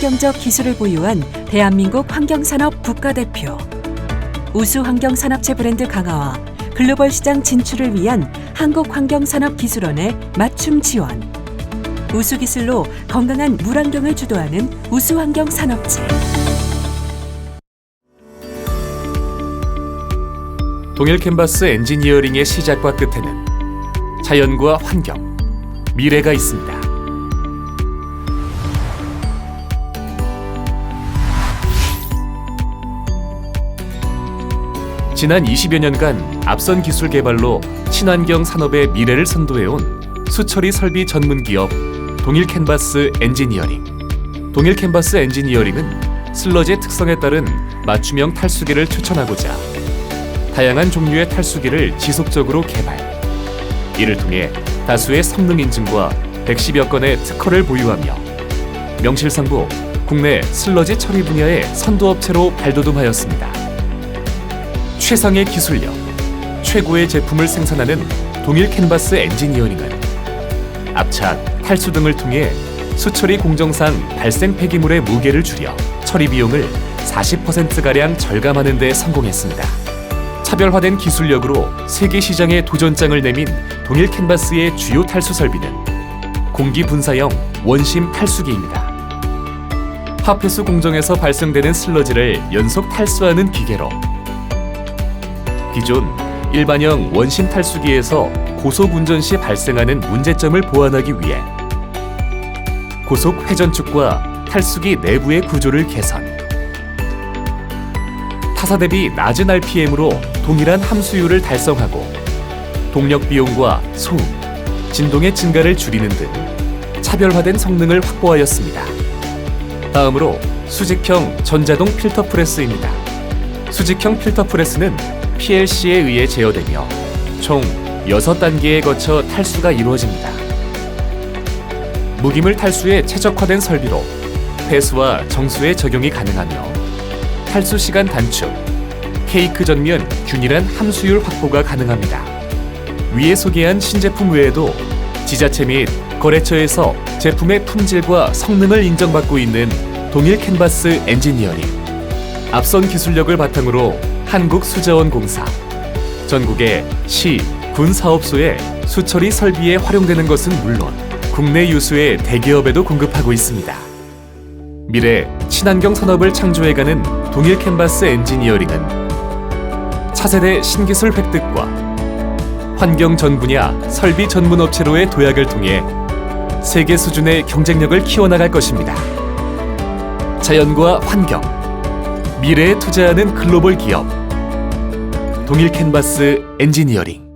환경적 기술을 보유한 대한민국 환경산업 국가대표. 우수 환경산업체 브랜드 강화와 글로벌 시장 진출을 위한 한국환경산업기술원의 맞춤 지원. 우수 기술로 건강한 물환경을 주도하는 우수환경 산업체. 동일 캔버스 엔지니어링의 시작과 끝에는 자연과 환경, 미래가 있습니다. 지난 20여 년간 앞선 기술 개발로 친환경 산업의 미래를 선도해온 수처리 설비 전문 기업 동일 캔버스 엔지니어링. 동일 캔버스 엔지니어링은 슬러지의 특성에 따른 맞춤형 탈수기를 추천하고자 다양한 종류의 탈수기를 지속적으로 개발. 이를 통해 다수의 성능 인증과 110여 건의 특허를 보유하며 명실상부 국내 슬러지 처리 분야의 선도업체로 발돋움하였습니다. 최상의 기술력, 최고의 제품을 생산하는 동일 캔버스 엔지니어링은 압착, 탈수 등을 통해 수처리 공정상 발생 폐기물의 무게를 줄여 처리 비용을 40%가량 절감하는 데 성공했습니다. 차별화된 기술력으로 세계 시장에 도전장을 내민 동일 캔버스의 주요 탈수 설비는 공기 분사형 원심 탈수기입니다. 화폐수 공정에서 발생되는 슬러지를 연속 탈수하는 기계로 기존 일반형 원심 탈수기에서 고속 운전 시 발생하는 문제점을 보완하기 위해 고속 회전축과 탈수기 내부의 구조를 개선. 타사 대비 낮은 RPM으로 동일한 함수율을 달성하고 동력 비용과 소음, 진동의 증가를 줄이는 등 차별화된 성능을 확보하였습니다. 다음으로 수직형 전자동 필터 프레스입니다. 수직형 필터 프레스는 PLC에 의해 제어되며 총 6단계에 거쳐 탈수가 이루어집니다. 무기물 탈수에 최적화된 설비로 폐수와 정수의 적용이 가능하며 탈수 시간 단축, 케이크 전면 균일한 함수율 확보가 가능합니다. 위에 소개한 신제품 외에도 지자체 및 거래처에서 제품의 품질과 성능을 인정받고 있는 동일 캔버스 엔지니어링, 앞선 기술력을 바탕으로 한국수자원공사, 전국의 시, 군 사업소에 수처리 설비에 활용되는 것은 물론 국내 유수의 대기업에도 공급하고 있습니다. 미래 친환경 산업을 창조해가는 동일 캔버스 엔지니어링은 차세대 신기술 획득과 환경 전 분야 설비 전문 업체로의 도약을 통해 세계 수준의 경쟁력을 키워나갈 것입니다. 자연과 환경, 미래에 투자하는 글로벌 기업 동일 캔버스 엔지니어링